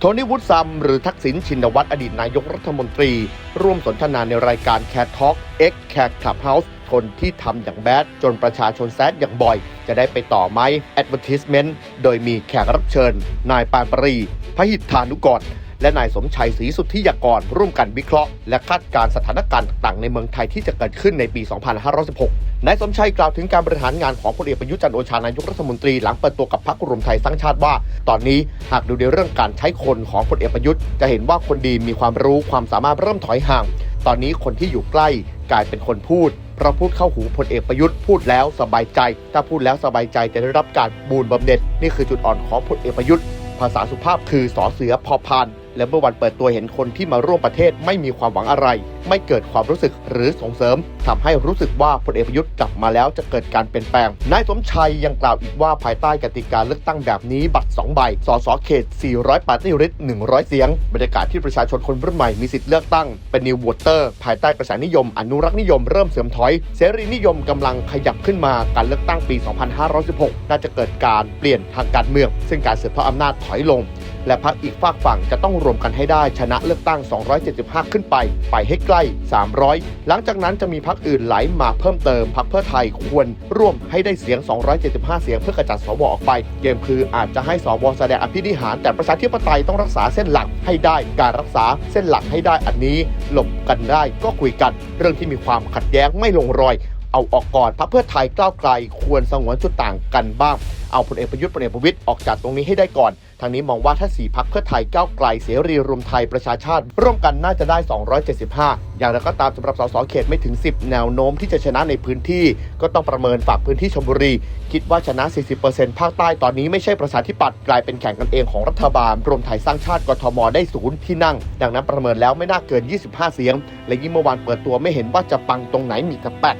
โทนี่วุฒซัมหรือทักษิณชินวัตรอดีตนายกรัฐมนตรี ร่วมสนทนาในรายการ Cat Talk X Cat Clubhouse คนที่ทำอย่างแบด จนประชาชนแซดอย่างบ่อย จะได้ไปต่อไหม Advertisement โดยมีแขกรับเชิญ นายปานปรี พหิทธานุกรและนายสมชัยศรีสุทธิยากร ร่วมกันวิเคราะห์ และคาดการณ์สถานการณ์ต่างๆในเมืองไทยที่จะเกิดขึ้นในปี 2516 นายสมชัยกล่าวถึงการบริหารงานของพลเอกประยุทธ์จันโอชานายกรัฐมนตรีหลังเปิดตัวกับพรรครวมไทยสร้างชาติว่า ตอนนี้หากดูในเรื่องการใช้คนของพลเอกประยุทธ์ จะเห็นว่าคนดีมีความรู้ความสามารถเริ่มถอยห่าง ตอนนี้คนที่อยู่ใกล้กลายเป็นคนพูดเพราะพูดเข้าหูพลเอกประยุทธ์พูดแล้วสบายใจ ถ้าพูดแล้วสบายใจจะได้รับการบูนบำเหน็จ นี่คือจุดอ่อนของพลเอกประยุทธ์ ภาษาสุภาพคือสอเสือพอพาน และเมื่อวันเปิดตัวเห็นคนที่มาร่วมประเทศไม่มีความหวังอะไร ไม่เกิดความรู้สึกหรือส่งเสริมทำให้รู้สึกว่าพลเอกประยุทธ์กลับมาแล้วจะเกิดการเปลี่ยนแปลง นายสมชัยยังกล่าวอีกว่าภายใต้กติกาเลือกตั้งแบบนี้บัตร 2 ใบ สสเขต 400ปาร์ตี้ริส100 เสียง บรรยากาศที่ประชาชนคนรุ่นใหม่มีสิทธิ์เลือกตั้ง เป็นนิววอเตอร์ ภายใต้กระแสนิยม อนุรักษ์นิยมเริ่มเสื่อมถอย เสรีนิยมกำลังขยับขึ้นมา การเลือกตั้งปี 2516 น่าจะเกิดการเปลี่ยนทางการเมือง ซึ่งการสืบทอดอำนาจถอยลง และพรรคอีกฝากฝั่งจะต้องรวมกันให้ได้ชนะเลือกตั้ง 275 ขึ้นไป ไปให้ใกล้ 300 หลังจากนั้นจะมีพรรคอื่นไหลมาเพิ่มเติมพรรคเพื่อไทยควรร่วมให้ได้เสียง 275 เสียงเพื่อกระจัดสวออกไป เกมคืออาจจะให้สวแสดงอภินิหาร แต่ประชาธิปไตยต้องรักษาเส้นหลักให้ได้การรักษาเส้นหลักให้ได้อันนี้หลบกันได้ก็คุยกัน เรื่องที่มีความขัดแย้งไม่ลงรอย เอาออกก่อนพรรคเพื่อไทยก้าวไกลควรสงวนจุดต่างกันบ้าง เอาพลเอกประยุทธ์พลเอกประวิตยออกจากตรงนี้ให้ได้ก่อน ทางนี้มองว่าถ้าสี่พักเพื่อไทยก้าวไกลเสรีรวมไทยประชาชาติ ร่วมกันน่าจะได้ 275 อย่างไรก็ตามสำหรับสสเขตไม่ถึง 10 แนวโน้มที่จะชนะในพื้นที่ ก็ต้องประเมินฝากพื้นที่ชลบุรี คิดว่าชนะ 40%ภาคใต้ตอนนี้ไม่ใช่ประชาธิปัตย์กลายเป็นแข่งกันเองของรัฐบาล รวมไทยสร้างชาติกทมได้ศูนย์ที่นั่ง ดังนั้นประเมินแล้วไม่น่าเกิน 25 เสียง และยิ่งเมื่อวานเปิดตัวไม่เห็นว่าจะปังตรงไหนมีแต่แปด